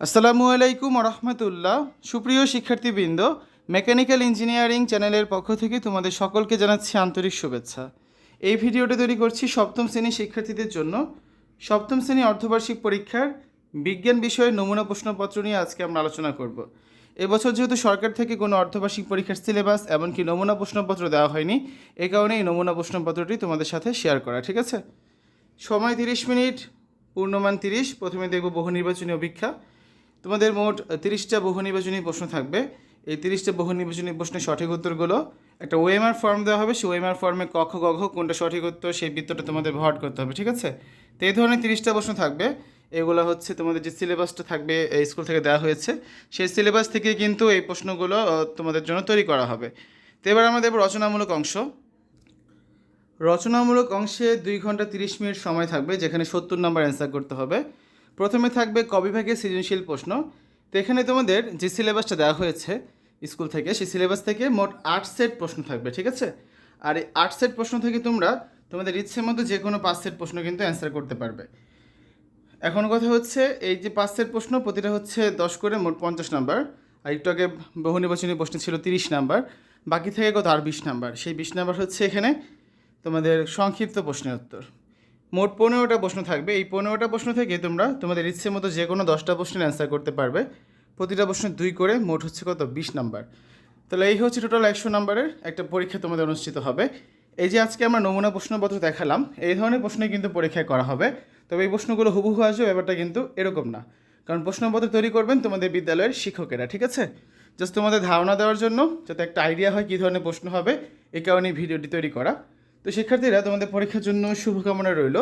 আসসালামু আলাইকুম রহমতুল্লাহ সুপ্রিয় শিক্ষার্থীবৃন্দ, মেকানিক্যাল ইঞ্জিনিয়ারিং চ্যানেলের পক্ষ থেকে তোমাদের সকলকে জানাচ্ছি আন্তরিক শুভেচ্ছা। এই ভিডিওটা তৈরি করছি সপ্তম শ্রেণির শিক্ষার্থীদের জন্য। সপ্তম শ্রেণি অর্ধবার্ষিক পরীক্ষার বিজ্ঞান বিষয়ে নমুনা প্রশ্নপত্র নিয়ে আজকে আমরা আলোচনা করব। এবছর যেহেতু সরকার থেকে কোনো অর্ধবার্ষিক পরীক্ষার সিলেবাস এমনকি নমুনা প্রশ্নপত্র দেওয়া হয়নি, এ কারণে এই নমুনা প্রশ্নপত্রটি তোমাদের সাথে শেয়ার করা, ঠিক আছে? সময় তিরিশ মিনিট, পূর্ণমান তিরিশ, প্রথমে দেখব বহু নির্বাচনী অভিক্ষা তোমাদের মোট তিরিশটা বহু নির্বাচনী প্রশ্ন থাকবে। এই তিরিশটা বহু নির্বাচনী প্রশ্নের সঠিক উত্তরগুলো একটা ওএমআর ফর্ম দেওয়া হবে। সেই ওএমআর ফর্মে কক্ষ গঘ কোনটা সঠিক উত্তর সেই বৃত্তটা তোমাদের ভরাট করতে হবে, ঠিক আছে? তো এই ধরনের তিরিশটা প্রশ্ন থাকবে। এগুলো হচ্ছে তোমাদের যে সিলেবাসটা থাকবে স্কুল থেকে দেওয়া হয়েছে। সেই সিলেবাস থেকে কিন্তু এই প্রশ্নগুলো তোমাদের জন্য তৈরি করা হবে। তো এবার আমরা দেবো রচনামূলক অংশ। রচনামূলক অংশে দুই ঘণ্টা তিরিশ মিনিট সময় থাকবে, যেখানে সত্তর নম্বর অ্যান্সার করতে হবে। প্রথমে থাকবে কবিভাগের সৃজনশীল প্রশ্ন। তো এখানে তোমাদের যে সিলেবাসটা দেওয়া হয়েছে স্কুল থেকে, সেই সিলেবাস থেকে মোট আট সেট প্রশ্ন থাকবে, ঠিক আছে? আর এই আট সেট প্রশ্ন থেকে তোমরা তোমাদের ইচ্ছে মতো যে কোনো পাঁচ সেট প্রশ্ন কিন্তু অ্যান্সার করতে পারবে। এখন কথা হচ্ছে, এই যে পাঁচ সেট প্রশ্ন, প্রতিটা হচ্ছে দশ করে মোট পঞ্চাশ নাম্বার। আর একটু আগে বহু নির্বাচনী প্রশ্ন ছিল তিরিশ নাম্বার, বাকি থেকে কত? আর বিশ নাম্বার। সেই বিশ নাম্বার হচ্ছে এখানে তোমাদের সংক্ষিপ্ত প্রশ্নের উত্তর। মোট পনেরোটা প্রশ্ন থাকবে। এই পনেরোটা প্রশ্ন থেকে তোমরা তোমাদের ইচ্ছে মতো যে কোনো দশটা প্রশ্নের অ্যান্সার করতে পারবে। প্রতিটা প্রশ্ন দুই করে, মোট হচ্ছে কত? বিশ নাম্বার। তাহলে এই হচ্ছে টোটাল একশো নাম্বারের একটা পরীক্ষা তোমাদের অনুষ্ঠিত হবে। এই যে আজকে আমরা নমুনা প্রশ্নপত্র দেখালাম, এই ধরনের প্রশ্নই কিন্তু পরীক্ষায় করা হবে। তবে এই প্রশ্নগুলো হুবহু আসবে, ব্যাপারটা কিন্তু এরকম না। কারণ প্রশ্নপত্র তৈরি করবেন তোমাদের বিদ্যালয়ের শিক্ষকেরা, ঠিক আছে? জাস্ট তোমাদের ধারণা দেওয়ার জন্য, যাতে একটা আইডিয়া হয় কী ধরনের প্রশ্ন হবে, এই কারণে ভিডিওটি তৈরি করা। তো শিক্ষার্থীরা, তোমাদের পরীক্ষার জন্য শুভকামনা রইল।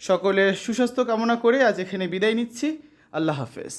সকলে সুস্বাস্থ্য কামনা করে আজ এখানে বিদায় নিচ্ছি। আল্লাহ হাফেজ।